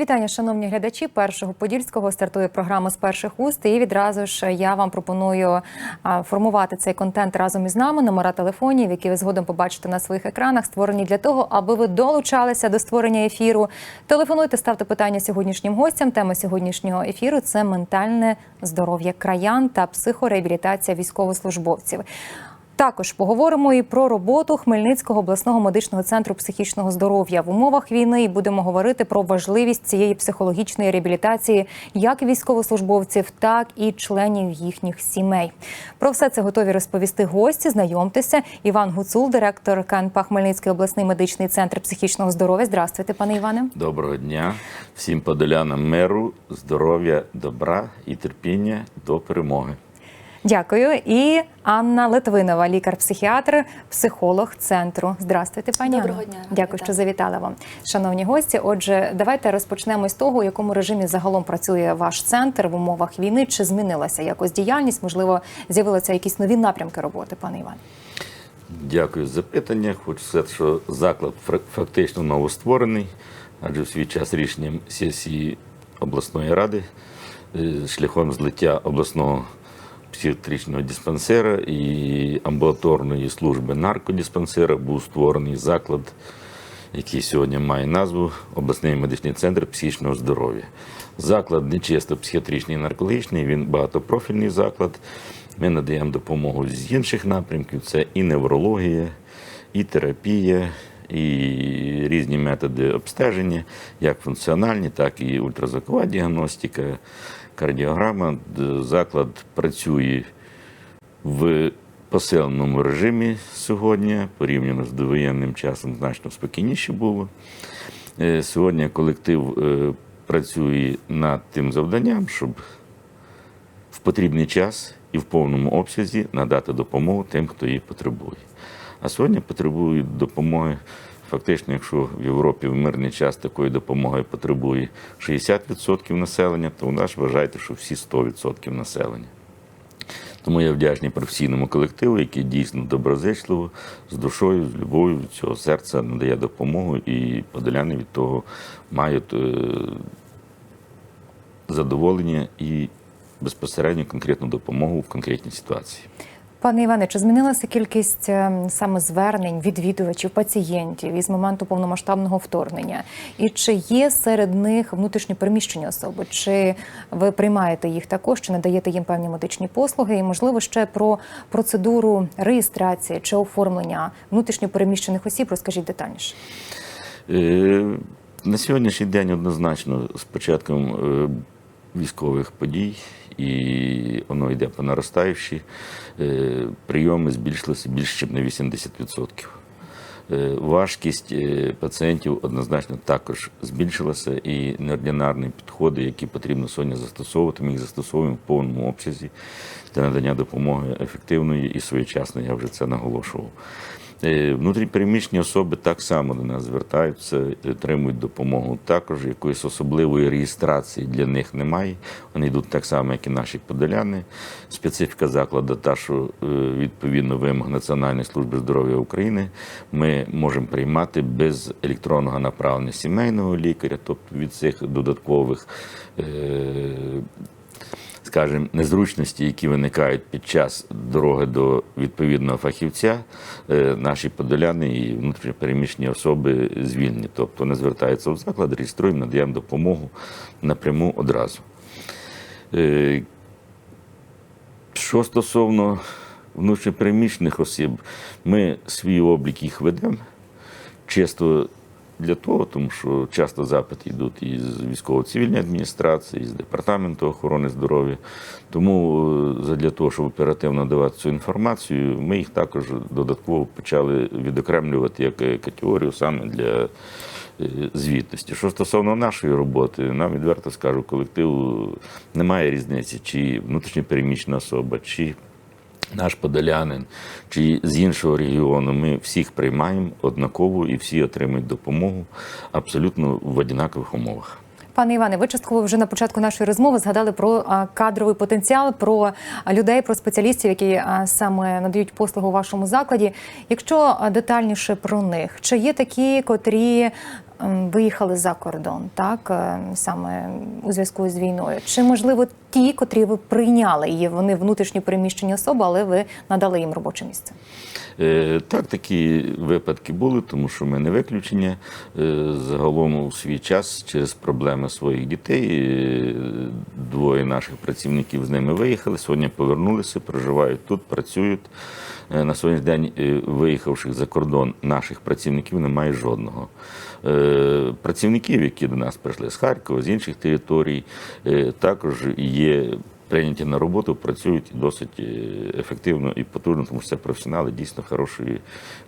Вітання, шановні глядачі. Першого подільського стартує програма з перших уст. І відразу ж я вам пропоную формувати цей контент разом із нами. Номера телефонів, які ви згодом побачите на своїх екранах, створені для того, аби ви долучалися до створення ефіру. Телефонуйте, ставте питання сьогоднішнім гостям. Тема сьогоднішнього ефіру це ментальне здоров'я краян та психореабілітація військовослужбовців. Також поговоримо і про роботу Хмельницького обласного медичного центру психічного здоров'я в умовах війни. І будемо говорити про важливість цієї психологічної реабілітації як військовослужбовців, так і членів їхніх сімей. Про все це готові розповісти гості. Знайомтеся. Іван Гуцул, директор КНП Хмельницький обласний медичний центр психічного здоров'я. Здравствуйте, пане Іване. Доброго дня всім подолянам миру, здоров'я, добра і терпіння до перемоги. Дякую. І Анна Литвинова, лікар-психіатр, психолог центру. Здравствуйте, пані Доброго дня. Дякую, що завітали вам, шановні гості. Отже, давайте розпочнемо з того, у якому режимі загалом працює ваш центр в умовах війни. Чи змінилася якось діяльність? Можливо, з'явилися якісь нові напрямки роботи, пане Іван. Дякую за запитання. Хочу сказати, що заклад фактично новостворений, адже в свій час рішенням сесії обласної ради е, шляхом злиття обласного психіатричного диспансера і амбулаторної служби наркодиспансера був створений заклад, який сьогодні має назву обласний медичний центр психічного здоров'я. Заклад не чисто психіатричний і наркологічний, він багатопрофільний заклад. Ми надаємо допомогу з інших напрямків: це і неврологія, і терапія, і різні методи обстеження, як функціональні, так і ультразвукова діагностика, кардіограма. Заклад працює в посиленому режимі сьогодні, порівняно з довоєнним часом, значно спокійніше було. Е, Сьогодні колектив е, працює над тим завданням, щоб в потрібний час і в повному обсязі надати допомогу тим, хто її потребує. А сьогодні потребують допомоги. Фактично, якщо в Європі в мирний час такої допомоги потребує 60% населення, то у нас вважайте, що всі 100% населення. Тому я вдячний професійному колективу, який дійсно доброзичливо, з душою, з любов'ю від цього серця надає допомогу, і подоляни від того мають е, задоволення і безпосередньо конкретну допомогу в конкретній ситуації. Пане Іване, чи змінилася кількість е, саме звернень відвідувачів, пацієнтів із моменту повномасштабного вторгнення? І чи є серед них внутрішньо переміщені особи? Чи ви приймаєте їх також, чи надаєте їм певні медичні послуги? І можливо ще про процедуру реєстрації чи оформлення внутрішньо переміщених осіб розкажіть детальніше. Е, На сьогоднішній день однозначно з початком е, військових подій, і воно йде по наростаючій, е, прийоми збільшилися більше, ніж на 80%. Е, Важкість е, пацієнтів однозначно також збільшилася, і неординарні підходи, які потрібно сьогодні застосовувати, ми їх застосовуємо в повному обсязі для надання допомоги ефективної і своєчасної, я вже це наголошував. Е, Внутрішньопереміщені особи так само до нас звертаються, отримують допомогу. Також якоїсь особливої реєстрації для них немає. Вони йдуть так само, як і наші подоляни. Специфіка закладу та, що е, відповідно вимог Національної служби здоров'я України ми можемо приймати без електронного направлення сімейного лікаря, тобто від цих додаткових. Скажімо, незручності, які виникають під час дороги до відповідного фахівця, е, наші подоляни і внутрішньопереміщені особи звільнені. Тобто вони звертаються в заклад, реєструємо, надаємо допомогу напряму одразу. Е, Що стосовно внутрішньопереміщених осіб, ми свій облік їх ведемо чисто для того, тому що часто запити йдуть із військово-цивільної адміністрації, з департаменту охорони здоров'я. Тому е, для того, щоб оперативно давати цю інформацію, ми їх також додатково почали відокремлювати як е, категорію саме для е, звітності. Що стосовно нашої роботи, нам відверто скажу, колективу немає різниці, чи внутрішньопереміщена особа, чи наш подолянин чи з іншого регіону, ми всіх приймаємо однаково і всі отримують допомогу абсолютно в однакових умовах. Пане Іване, ви частково вже на початку нашої розмови згадали про кадровий потенціал, про людей, про спеціалістів, які саме надають послугу у вашому закладі. Якщо детальніше про них, чи є такі, котрі виїхали за кордон, так е, саме у зв'язку з війною. Чи можливо ті, котрі ви прийняли, є вони внутрішньо переміщені особи, але ви надали їм робоче місце? Е, Так, такі випадки були, тому що ми не виключення. Е, Загалом у свій час через проблеми своїх дітей е, двоє наших працівників з ними виїхали. Сьогодні повернулися, проживають тут, працюють. На сьогоднішній день виїхавших за кордон наших працівників немає жодного. Працівників, які до нас прийшли з Харкова, з інших територій, також є прийняті на роботу, працюють досить е, ефективно і потужно, тому що це професіонали дійсно хорошої,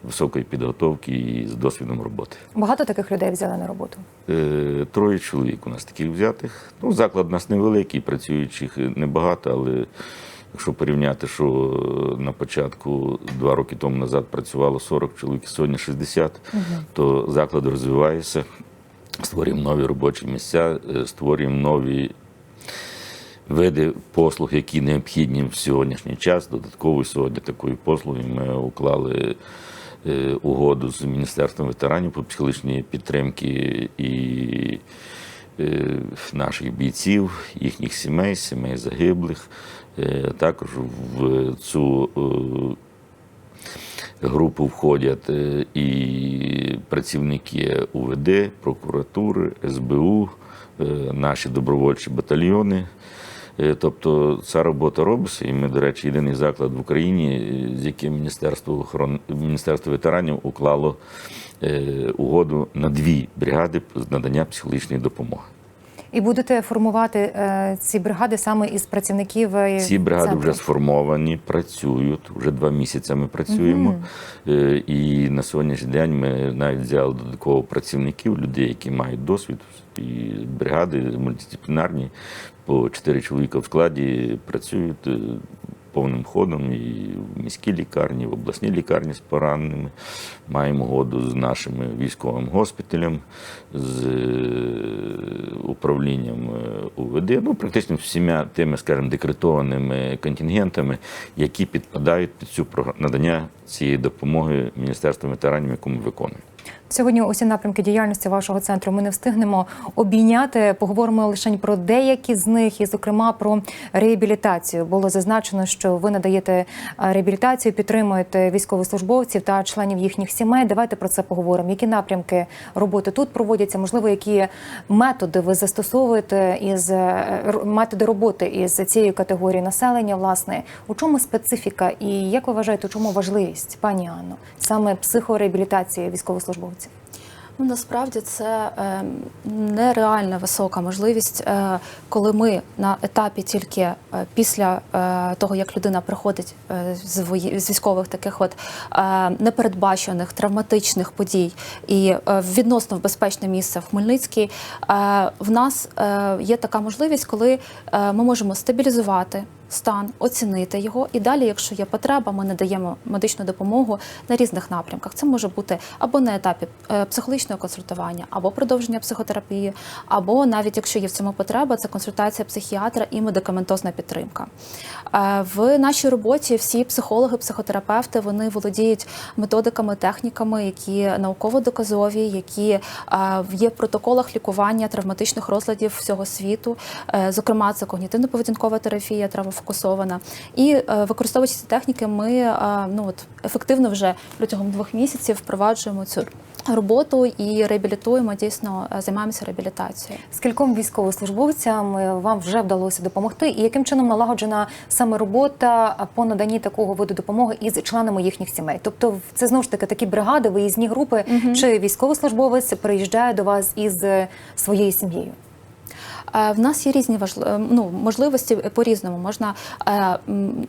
високої підготовки і з досвідом роботи. Багато таких людей взяли на роботу. Е, Троє чоловік у нас таких взятих. Ну, заклад у нас невеликий, працюючих небагато, але якщо порівняти, що на початку два роки тому назад працювало 40 чоловік, сьогодні 60, то заклад розвивається, створюємо нові робочі місця, е, створюємо нові види послуг, які необхідні в сьогоднішній час. Додатково сьогодні такою послугою ми уклали е, угоду з Міністерством ветеранів по психологічній підтримки і е, наших бійців, їхніх сімей, сімей загиблих. Е, Також в цю групу входять і працівники УВД, прокуратури, СБУ, наші добровольчі батальйони. Е, Тобто ця робота робиться, і ми, до речі, єдиний заклад в Україні, е, з яким Міністерство охорон... Міністерство ветеранів уклало е, угоду на дві бригади з надання психологічної допомоги. І будете формувати е, ці бригади саме із працівників Ці бригади центру? вже сформовані, працюють. Вже два місяці ми працюємо. Е, І на сьогоднішній день ми навіть взяли додатково працівників, людей, які мають досвід. І бригади мультидисциплінарні по чотири чоловіка в складі працюють е, повним ходом і в міській лікарні, в обласній лікарні з пораненими. Маємо угоду з нашими військовим госпіталем, з е, управлінням е, УВД, ну практично всіма тими, скажімо, декретованими контингентами, які підпадають під цю надання цієї допомоги Міністерству ветеранів, яку ми виконуємо. Сьогодні усі напрямки діяльності вашого центру ми не встигнемо обійняти. Поговоримо лише про деякі з них, і зокрема про реабілітацію. Було зазначено, що ви надаєте е, реабілітацію, підтримуєте військовослужбовців та членів їхніх сімей. Давайте про це поговоримо. Які напрямки роботи тут проводяться? Можливо, які методи ви застосовуєте із е, методи роботи із цією категорією населення? Власне, у чому специфіка і як ви вважаєте, у чому важливість, пані Анно, саме психореабілітації військовослужбовців? Ну, насправді це е, нереально висока можливість, е, коли ми на етапі тільки е, після е, того, як людина приходить з, військових таких от непередбачених травматичних подій і відносно в безпечне місце в Хмельницькій, в нас є така можливість, коли ми можемо стабілізувати. Стан оцінити його, і далі, якщо є потреба, ми надаємо медичну допомогу на різних напрямках. Це може бути або на етапі е, психологічного консультування, або продовження психотерапії, або навіть якщо є в цьому потреба, це консультація психіатра і медикаментозна підтримка. Е, В нашій роботі всі психологи, психотерапевти вони володіють методиками, техніками, які науково доказові, які е, є в протоколах лікування травматичних розладів всього світу. Зокрема, це когнітивно-поведінкова терапія, травмофокусована. І е, використовуючи ці техніки, ми е, ну от ефективно вже протягом двох місяців впроваджуємо цю роботу і реабілітуємо дійсно е, займаємося реабілітацією. Скільком військовослужбовцям вам вже вдалося допомогти, і яким чином налагоджена саме робота по наданні такого виду допомоги із членами їхніх сімей? Тобто, це знову ж таки такі бригади, виїзні групи, чи військовослужбовець приїжджає до вас із своєю сім'єю? Е, В нас є різні важли- ну, можливості по-різному. Можна, е,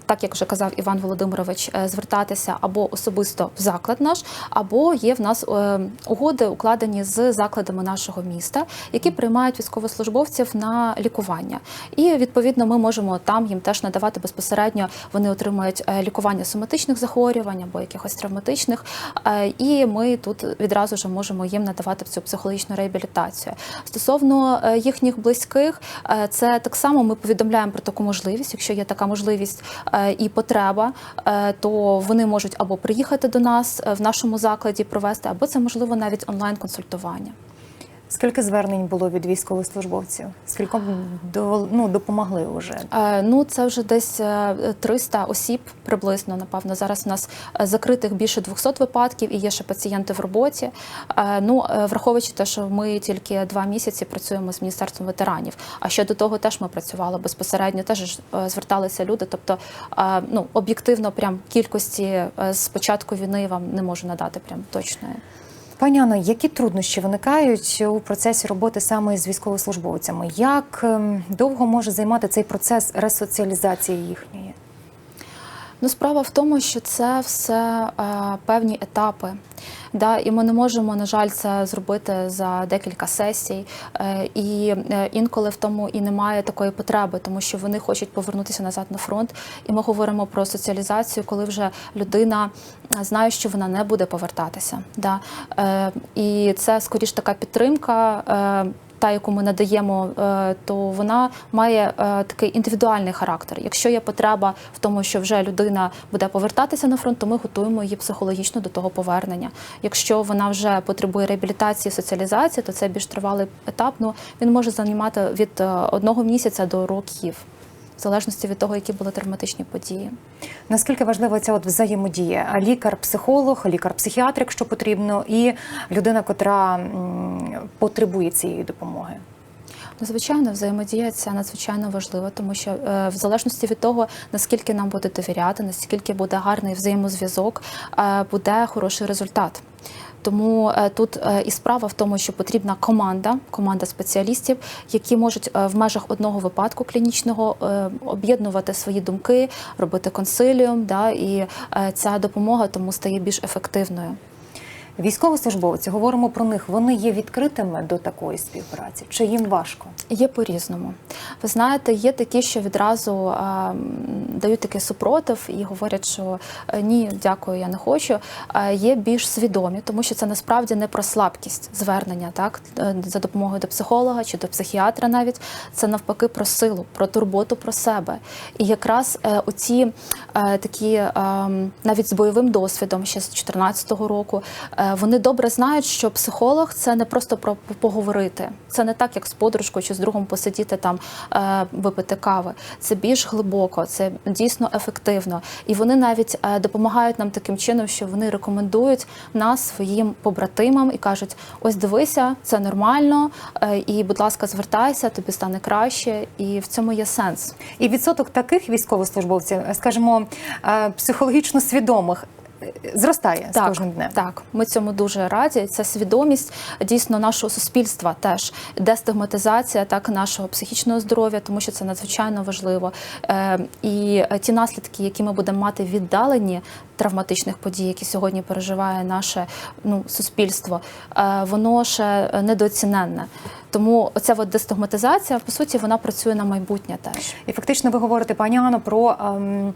так як вже казав Іван Володимирович, е, звертатися або особисто в заклад наш, або є в нас е, угоди, укладені з закладами нашого міста, які приймають військовослужбовців на лікування. І відповідно ми можемо там їм теж надавати безпосередньо. Вони отримують е, лікування соматичних захворювань або якихось травматичних. Е, І ми тут відразу ж можемо їм надавати цю психологічну реабілітацію. Стосовно е, їхніх близьких, е, це так само ми повідомляємо про таку можливість. Якщо є така можливість е, і потреба, е, то вони можуть або приїхати до нас в нашому закладі провести, або це можливо навіть онлайн консультування. Скільки звернень було від військовослужбовців? Скільки ну, допомогли вже? Е, Ну, це вже десь е, 300 осіб приблизно, напевно. Зараз у нас е, закритих більше 200 випадків і є ще пацієнти в роботі. Е, Ну, е, враховуючи те, що ми тільки два місяці працюємо з міністерством ветеранів. А ще до того теж ми працювали безпосередньо, теж е, зверталися люди. Тобто, е, ну об'єктивно, прям кількості е, з початку війни вам не можу надати прям точної. Пані Анно, які труднощі виникають у процесі роботи саме з військовослужбовцями? Як ем, довго може займати цей процес ресоціалізації їхньої? Ну, справа в тому, що це все е, певні етапи. Да, і ми не можемо, на жаль, це зробити за декілька сесій. Е, і е, інколи в тому і немає такої потреби, тому що вони хочуть повернутися назад на фронт. І ми говоримо про соціалізацію, коли вже людина е, знає, що вона не буде повертатися. Да. І це скоріш така підтримка. Та, яку ми надаємо, е, то вона має е, такий індивідуальний характер. Якщо є потреба в тому, що вже людина буде повертатися на фронт, то ми готуємо її психологічно до того повернення. Якщо вона вже потребує реабілітації, соціалізації, то це більш тривалий етап. Ну він може займати від е, одного місяця до років, в залежності від того, які були травматичні події. Наскільки важлива ця от взаємодія? Лікар-психолог, лікар-психіатр, якщо потрібно, і людина, котра потребує цієї допомоги. Ну, звичайно, взаємодія це надзвичайно важливо, тому що е, в залежності від того, наскільки нам буде довіряти, наскільки буде гарний взаємозв'язок, е, буде хороший результат. Тому е, тут е, і справа в тому, що потрібна команда, команда спеціалістів, які можуть е, в межах одного випадку клінічного об'єднувати свої думки, робити консиліум, да, і ця допомога тому стає більш ефективною. Військовослужбовці, говоримо про них, вони є відкритими до такої співпраці? Чи їм важко? Є по-різному. Ви знаєте, є такі, що відразу а, дають такий супротив і говорять, що е, ні, дякую, я не хочу. А є більш свідомі, тому що це насправді не про слабкість звернення, так е, за допомогою до психолога чи до психіатра, навіть це навпаки про силу, про турботу про себе. І якраз оці е, такі навіть з бойовим досвідом, ще з 2014 року, вони добре знають, що психолог це не просто про поговорити. Це не так, як з подружкою чи з другом посидіти там е, випити кави. Це більш глибоко, це дійсно ефективно. І вони навіть е, допомагають нам таким чином, що вони рекомендують нас своїм побратимам і кажуть: ось дивися, це нормально, е, і, будь ласка, звертайся, тобі стане краще. І в цьому є сенс. І відсоток таких військовослужбовців, скажімо, е, психологічно свідомих, зростає з кожним днем. Так, ми цьому дуже раді. Це свідомість дійсно нашого суспільства, теж дестигматизація так нашого психічного здоров'я, тому що це надзвичайно важливо. Е, і ті наслідки, які ми будемо мати віддалені травматичних подій, які сьогодні переживає наше ну, суспільство, е, воно ще недооціненне. Тому оця от дестигматизація, по суті, вона працює на майбутнє теж. І фактично ви говорите, пані Анно, про ем,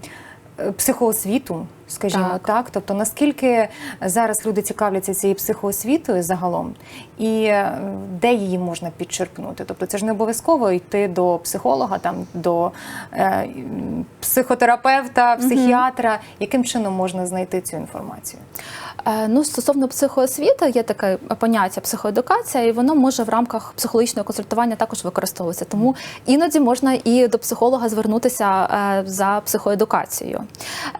психоосвіту, скажімо так. Так. Тобто наскільки зараз люди цікавляться цією психоосвітою загалом, і е, де її можна підчерпнути? Тобто це ж не обов'язково йти до психолога, там до е, психотерапевта, психіатра. Яким чином можна знайти цю інформацію? Е, Ну, стосовно психоосвіти, є таке поняття психоедукація, і воно може в рамках психологічного консультування також використовуватися. Тому іноді можна і до психолога звернутися е, за психоедукацією.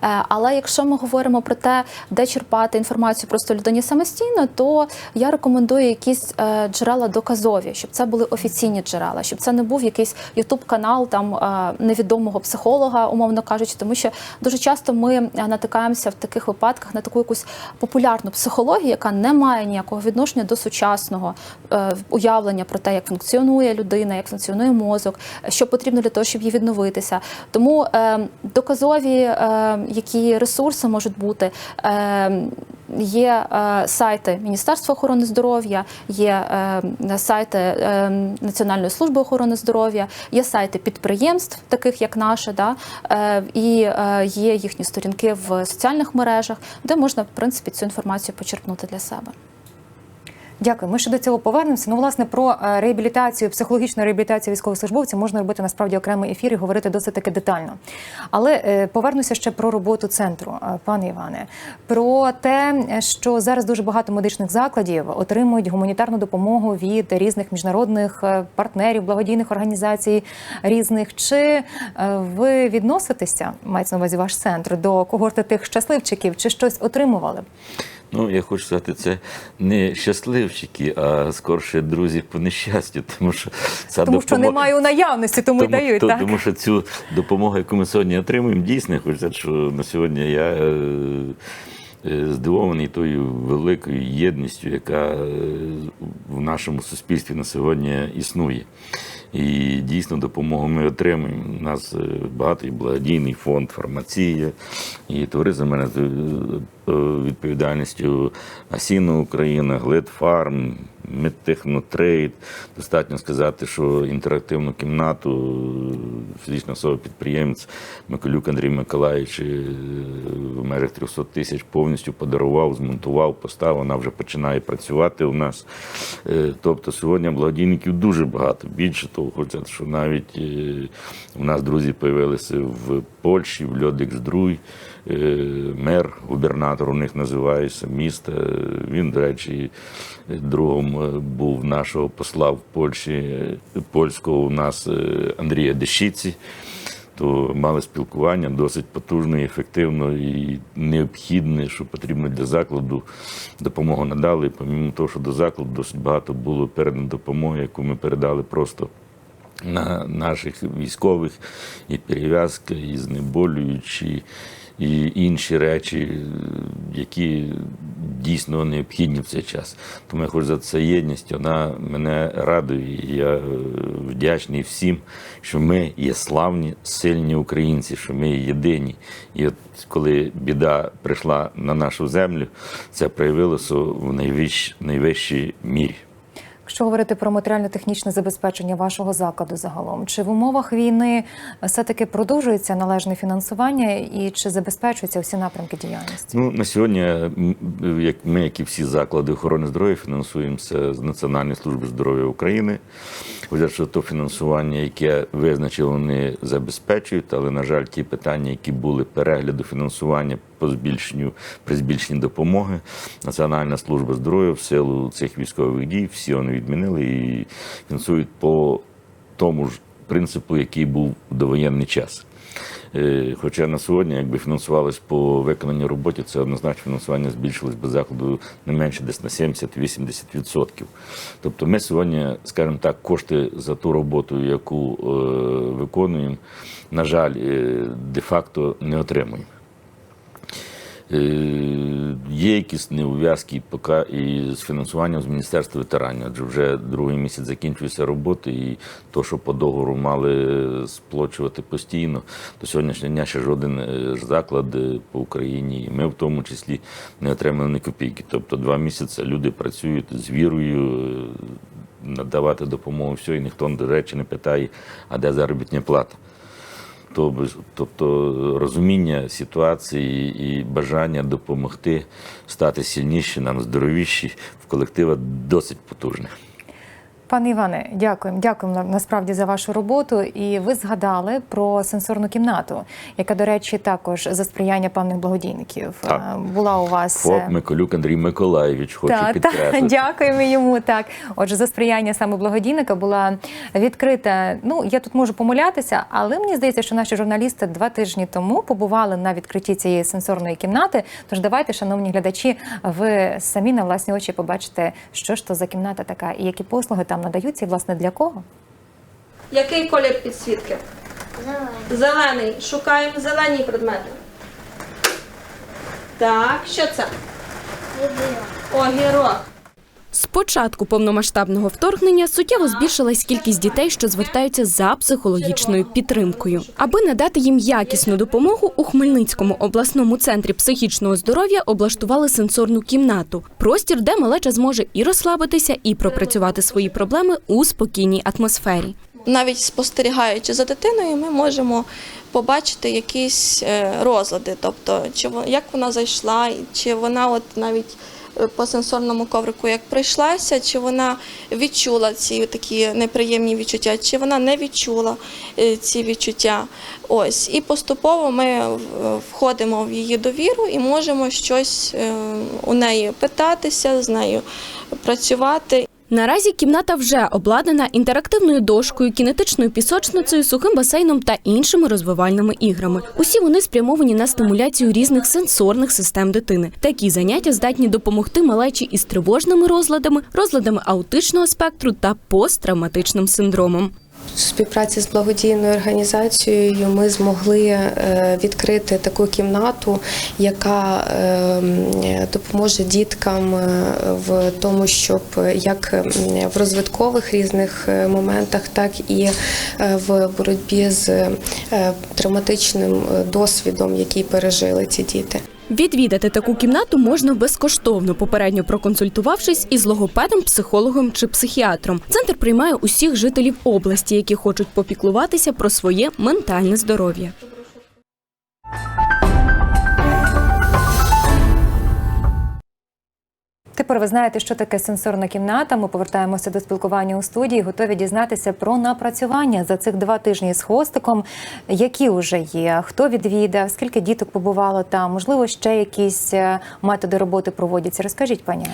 Е, Але якщо ми говоримо про те, де черпати інформацію просто людині самостійно, то я рекомендую якісь джерела доказові, щоб це були офіційні джерела, щоб це не був якийсь ютуб канал там невідомого психолога, умовно кажучи, тому що дуже часто ми натикаємося в таких випадках на таку якусь популярну психологію, яка не має ніякого відношення до сучасного е, уявлення про те, як функціонує людина, як функціонує мозок, що потрібно для того, щоб її відновитися. Тому е, доказові е, які ресурси можуть бути. Є е, сайти Міністерства охорони здоров'я, є е, сайти е, Національної служби охорони здоров'я, є сайти підприємств, таких як наше, да, е, і е, є їхні сторінки в соціальних мережах, де можна в принципі цю інформацію почерпнути для себе. Дякую. Ми ще до цього повернемося. Ну, власне, про е, реабілітацію, психологічну реабілітацію військовослужбовців можна робити насправді окремий ефір і говорити досить таки детально. Але е, повернуся ще про роботу центру, е, пане Іване, про те, що зараз дуже багато медичних закладів отримують гуманітарну допомогу від різних міжнародних партнерів, благодійних організацій різних. Чи ви відноситеся, мається на увазі ваш центр, до когорти тих щасливчиків, чи щось отримували? Ну, я хочу сказати, це не щасливчики, а скорше друзі по нещастю, тому що ця Тому що немає у наявності, тому, й дають. то- так? тому що цю допомогу, яку ми сьогодні отримуємо, дійсно хочу сказати, що на сьогодні я е, е, здивований тою великою єдністю, яка е, в нашому суспільстві на сьогодні існує. І дійсно допомогу ми отримуємо. У нас е, багатий благодійний фонд, фармація і товариство мене з е, відповідальністю Асіна Україна, Гледфарм, Медтехнотрейд. Достатньо сказати, що інтерактивну кімнату е, фізична особа підприємець Миколюк Андрій Миколаївич е, в межах 300 тисяч повністю подарував, змонтував, поставив. Вона вже починає працювати у нас. Е, Тобто сьогодні благодійників дуже багато. Більше того, сказати, що навіть у нас друзі з'явилися в Польщі, в Льодик-Здруй, е, мер, губернатор у них називається міста. Він, до речі, другом е, був нашого посла в Польщі, е, польського у нас е, Андрія Дещиці. То мали спілкування досить потужне, ефективно і необхідне, що потрібно для закладу. Допомогу надали. Помімо того, що до закладу досить багато було передано допомоги, яку ми передали просто на наших військових, і перев'язка, і знеболюючі, і інші речі, які дійсно необхідні в цей час. Тому я хочу за це єдність, вона мене радує. Я е, вдячний всім, що ми є славні, сильні українці, що ми є єдині. І от коли біда прийшла на нашу землю, це проявилося в найвищ, найвищій мірі. Якщо говорити про матеріально-технічне забезпечення вашого закладу загалом, чи в умовах війни все-таки продовжується належне фінансування і чи забезпечуються всі напрямки діяльності? Ну на сьогодні, як ми, як і всі заклади охорони здоров'я, фінансуємося з Національної служби здоров'я України. Хоча що то фінансування, яке визначили, вони забезпечують, але на жаль, ті питання, які були перегляду фінансування по збільшенню при збільшенні допомоги, Національна служба здоров'я в силу цих військових дій, всі вони відмінили і фінансують по тому ж принципу, який був в довоєнний час. Е, Хоча на сьогодні, якби фінансувалось по виконаній роботі, це однозначно фінансування збільшилось без закладу не менше десь на 70-80%. Тобто ми сьогодні, скажімо так, кошти за ту роботу, яку е, виконуємо, на жаль, е, де-факто не отримуємо. Е, Є якісь неув'язки поки і з фінансуванням з Міністерства ветеранів, адже вже другий місяць закінчується роботи, і то, що по договору мали сплачувати постійно, до сьогоднішнього дня ще жоден е, заклад е, по Україні, і ми в тому числі не отримали ні копійки. Тобто два місяці люди працюють з вірою. Надавати допомогу все, і ніхто, до речі, не питає, а де заробітня плата. То без- Тобто розуміння ситуації і бажання допомогти стати сильніші, нам здоровіші в колектива досить потужне. Пане Іване, дякуємо. Дякуємо насправді за вашу роботу. І ви згадали про сенсорну кімнату, яка, до речі, також за сприяння певних благодійників Так. е, була у вас. ФОП е, Миколюк Андрій Миколаєвич, хочу та, та, підкреслити. дякуємо йому. Так, отже, за сприяння саме благодійника була відкрита. Ну я тут можу помилятися, але мені здається, що наші журналісти два тижні тому побували на відкритті цієї сенсорної кімнати. Тож давайте, шановні глядачі, ви самі на власні очі побачите, що ж то за кімната така і які послуги там надаються, і власне для кого. Який колір підсвітки? Зелений. Зелений. Шукаємо зелені предмети. Так, що це? Огірок. Огірок. З початку повномасштабного вторгнення суттєво збільшилась кількість дітей, що звертаються за психологічною підтримкою. Аби надати їм якісну допомогу, у Хмельницькому обласному центрі психічного здоров'я облаштували сенсорну кімнату. Простір, де малеча зможе і розслабитися, і пропрацювати свої проблеми у спокійній атмосфері. Навіть спостерігаючи за дитиною, ми можемо побачити якісь е, розлади, тобто чи як вона зайшла, чи вона от навіть по сенсорному коврику як пройшлася, чи вона відчула ці такі неприємні відчуття, чи вона не відчула е, ці відчуття. Ось і поступово ми е, входимо в її довіру і можемо щось е, у неї питатися, з нею працювати. Наразі кімната вже обладнана інтерактивною дошкою, кінетичною пісочницею, сухим басейном та іншими розвивальними іграми. Усі вони спрямовані на стимуляцію різних сенсорних систем дитини. Такі заняття здатні допомогти малечі із тривожними розладами, розладами аутичного спектру та посттравматичним синдромом. Співпраці з благодійною організацією ми змогли е, відкрити таку кімнату, яка е, допоможе діткам е, в тому, щоб як в розвиткових різних е, моментах, так і в боротьбі з травматичним досвідом, який пережили ці діти. Відвідати таку кімнату можна безкоштовно, попередньо проконсультувавшись із логопедом, психологом чи психіатром. Центр приймає усіх жителів області, які хочуть попіклуватися про своє ментальне здоров'я. Тепер ви знаєте, що таке сенсорна кімната. Ми повертаємося до спілкування у студії. Готові дізнатися про напрацювання за цих два тижні з хвостиком, які вже є, хто відвідав, скільки діток побувало там, можливо, ще якісь е, методи роботи проводяться. Розкажіть, пані.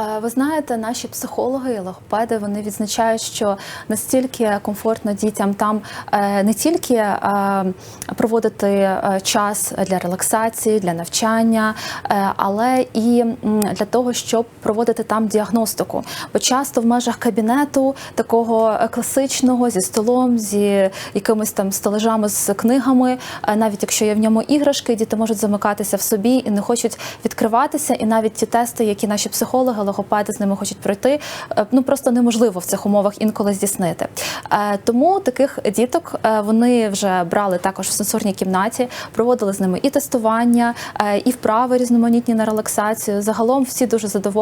Е, Ви знаєте, наші психологи і логопеди вони відзначають, що настільки комфортно дітям там е, не тільки проводити час для релаксації, для навчання, але і для того, щоб проводити там діагностику. Бо часто в межах кабінету такого е, класичного зі столом, зі якимись там стележами з книгами, е, навіть якщо є в ньому іграшки, діти можуть замикатися в собі і не хочуть відкриватися. І навіть ті тести, які наші психологи, логопеди з ними хочуть пройти, е, ну просто неможливо в цих умовах інколи здійснити. Тому таких діток вони вже брали також в сенсорній кімнаті, проводили з ними і тестування, і вправи різноманітні на релаксацію. Загалом всі дуже задоволені,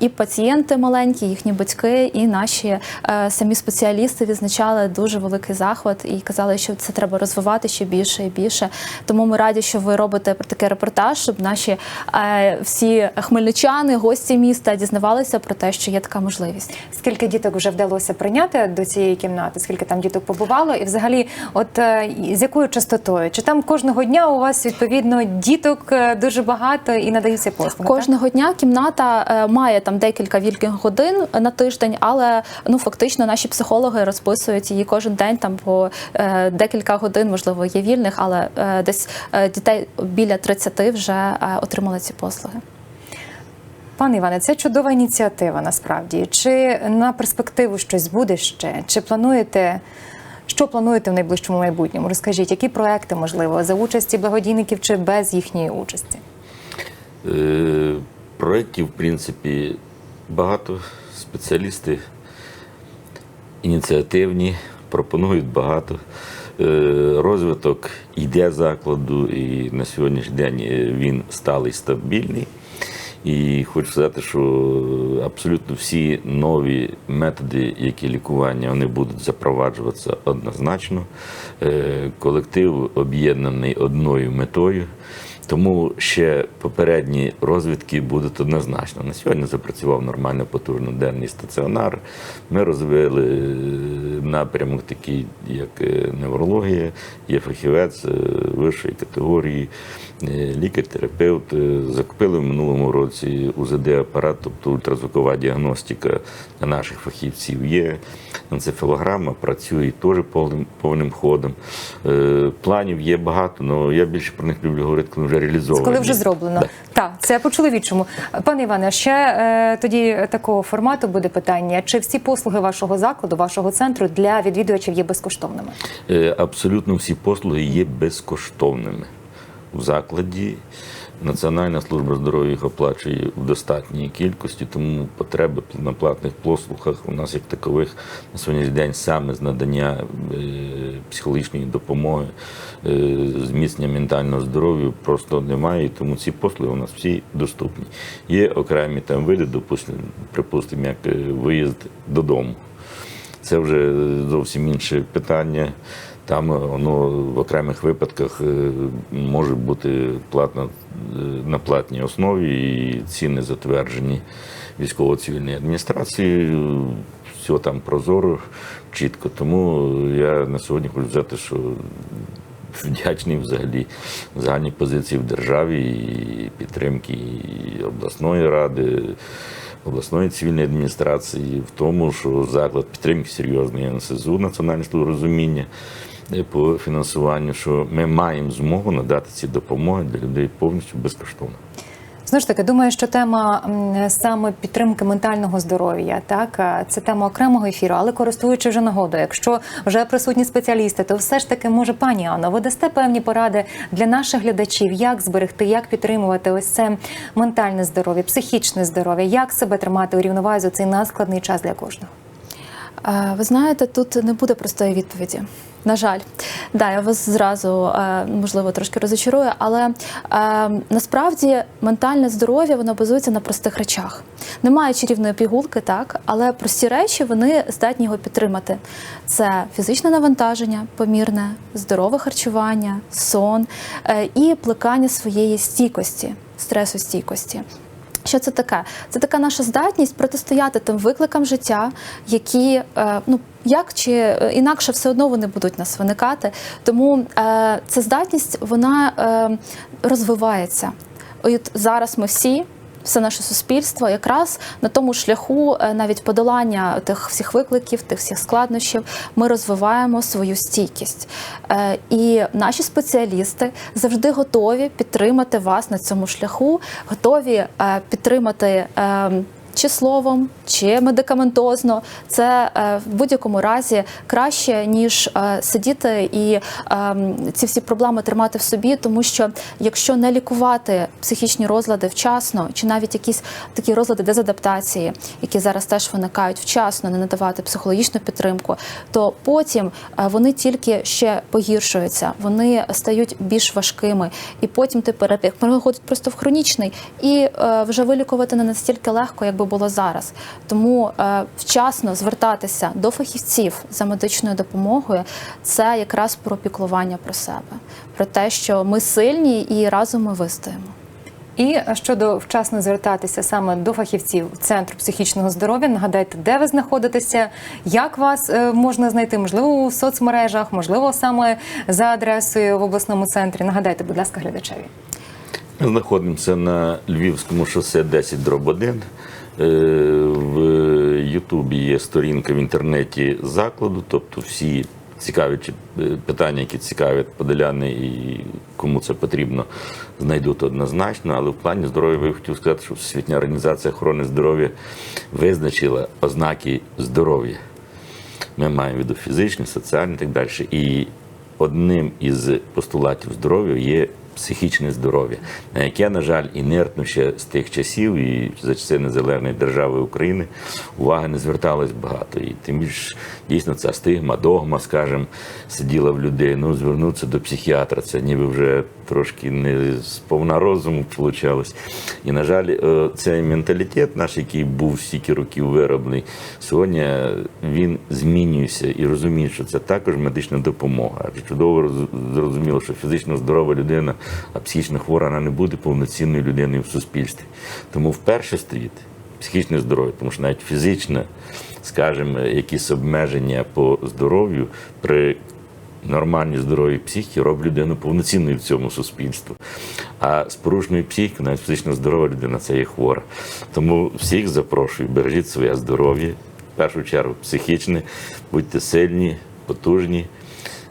і пацієнти маленькі, їхні батьки, і наші е, самі спеціалісти відзначали дуже великий захват і казали, що це треба розвивати ще більше і більше. Тому ми раді, що ви робите такий репортаж, щоб наші е, всі хмельничани, гості міста дізнавалися про те, що є така можливість. Скільки діток вже вдалося прийняти до цієї кімнати? Скільки там діток побувало? І взагалі, от е, з якою частотою? Чи там кожного дня у вас відповідно діток дуже багато і надаються послуги? так? Кожного дня кімната е, має там декілька вільних годин на тиждень, але ну фактично наші психологи розписують її кожен день там по е, декілька годин, можливо, є вільних, але е, десь е, дітей біля 30 вже е, отримали ці послуги. Пане Іване, це чудова ініціатива насправді. Чи на перспективу щось буде ще? Чи плануєте? Що плануєте в найближчому майбутньому? Розкажіть, які проекти можливо за участі благодійників чи без їхньої участі? Е, Проєктів, в принципі, багато. Спеціалісти ініціативні, пропонують багато. Е, Розвиток йде закладу, і на сьогоднішній день е, він сталий, стабільний. І хочу сказати, що абсолютно всі нові методи, які лікування, вони будуть запроваджуватися однозначно. Е, Колектив об'єднаний одною метою. Тому ще попередні розвідки будуть однозначно. На сьогодні запрацював нормально потужно денний стаціонар. Ми розвили е, напрямок такий, як е, неврологія, є фахівець е, вищої категорії, е, лікар-терапевт. Е, Закупили в минулому році УЗД-апарат, тобто ультразвукова діагностика для наших фахівців є. Енцефалограма працює теж повним, повним ходом. Е, Планів є багато, але я більше про них люблю говорити, коли вже реалізовані. Коли вже зроблено. Так, це по чоловічому. Пане Іване, ще тоді такого формату буде питання: чи всі послуги вашого закладу, вашого центру для відвідувачів є безкоштовними? Абсолютно всі послуги є безкоштовними в закладі. Національна служба здоров'я їх оплачує в достатній кількості, тому потреби на платних послугах у нас як такових на сьогоднішній день саме з надання е, психологічної допомоги, е, зміцнення ментального здоров'я просто немає, і тому ці послуги у нас всі доступні. Є окремі там види, допустимо, припустимо, як е, виїзд додому. Це вже зовсім інше питання. Там е, воно в окремих випадках е, може бути платно е, на платній основі і ціни затверджені військово-цивільній адміністрації. Все там прозоро, чітко. Тому я на сьогодні хочу сказати, що вдячний взагалі загальній позиції в державі і підтримки і обласної ради, обласної цивільної адміністрації в тому, що заклад підтримки серйозний НСЗУ, Національне розуміння е, по фінансуванню, що ми маємо змогу надати ці допомоги для людей повністю безкоштовно. Знову ж таки, думаю, що тема саме підтримки ментального здоров'я, так це тема окремого ефіру, але користуючи вже нагодою, якщо вже присутні спеціалісти, то все ж таки може пані Анно, ви дасте певні поради для наших глядачів, як зберегти, як підтримувати ось це ментальне здоров'я, психічне здоров'я, як себе тримати у рівновазі цей надскладний час для кожного. Ви знаєте, тут не буде простої відповіді. На жаль, да, я вас зразу е, можливо трошки розочарую, але е, насправді ментальне здоров'я воно базується на простих речах. Немає чарівної пігулки, так, але прості речі вони здатні його підтримати. Це фізичне навантаження, помірне, здорове харчування, сон е, і плекання своєї стійкості, стресостійкості. Що це таке? Це така наша здатність протистояти тим викликам життя, які е, ну як чи е, інакше все одно вони будуть нас виникати. Тому е, ця здатність вона розвивається. От зараз ми всі. Все наше суспільство якраз на тому шляху е, навіть подолання тих всіх викликів, тих всіх складнощів, ми розвиваємо свою стійкість. Е, І наші спеціалісти завжди готові підтримати вас на цьому шляху, готові е, підтримати. Чи словом, чи медикаментозно, це е, в будь-якому разі краще ніж е, сидіти і е, ці всі проблеми тримати в собі, тому що якщо не лікувати психічні розлади вчасно, чи навіть якісь такі розлади дезадаптації, які зараз теж виникають вчасно, не надавати психологічну підтримку, то потім е, вони тільки ще погіршуються, вони стають більш важкими, і потім ти переходить просто в хронічний, і вже вилікувати не настільки легко, як би було зараз. Тому е, вчасно звертатися до фахівців за медичною допомогою це якраз про піклування про себе, про те, що ми сильні і разом ми вистоїмо. І щодо вчасно звертатися саме до фахівців центру психічного здоров'я, нагадайте, де ви знаходитеся, як вас е, можна знайти, можливо, у соцмережах, можливо, саме за адресою в обласному центрі. Нагадайте, будь ласка, глядачеві. Ми знаходимося на Львівському шосе 10 дроб 1. Е, В Ютубі є сторінка в інтернеті закладу, тобто всі цікаві е, питання, які цікавлять подоляни і кому це потрібно, знайдуть однозначно. Але в плані здоров'я я хотів сказати, що Всесвітня організація охорони здоров'я визначила ознаки здоров'я. Ми маємо в фізичні, соціальні і так далі. І одним із постулатів здоров'я є психічне здоров'я, на яке, на жаль, інертно ще з тих часів і за часи незалежної держави України уваги не зверталось багато. І тим більш дійсно ця стигма, догма, скажімо, сиділа в людей. Ну, звернутися до психіатра, це ніби вже трошки не сповна розуму вийшло. І, на жаль, е, цей менталітет наш, який був стільки років вироблений, сьогодні він змінюється і розуміє, що це також медична допомога. Чудово зрозуміло, що фізично здорова людина, а психічно хвора вона не буде повноцінною людиною в суспільстві. Тому вперше стоїть психічне здоров'я, тому що навіть фізичне, скажімо, якісь обмеження по здоров'ю при нормальній здоровій психіки роблять людину повноцінною в цьому суспільстві. А з порушеною психікою, навіть фізично здорова людина це є хвора. Тому всіх запрошую, бережіть своє здоров'я, в першу чергу психічне, будьте сильні, потужні,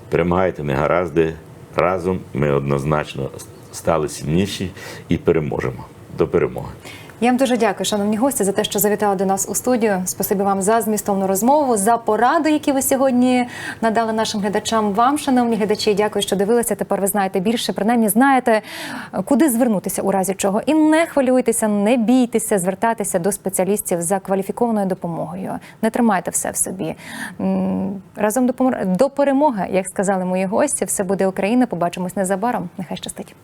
перемагайте негаразди. Разом ми однозначно стали сильніші і переможемо. До перемоги. Я вам дуже дякую, шановні гості, за те, що завітали до нас у студію. Спасибі вам за змістовну розмову, за поради, які ви сьогодні надали нашим глядачам. Вам, шановні глядачі, дякую, що дивилися. Тепер ви знаєте більше, принаймні знаєте, куди звернутися у разі чого. І не хвилюйтеся, не бійтеся, звертатися до спеціалістів за кваліфікованою допомогою. Не тримайте все в собі. Разом до перемоги, як сказали мої гості, все буде Україна. Побачимось незабаром. Нехай щастить.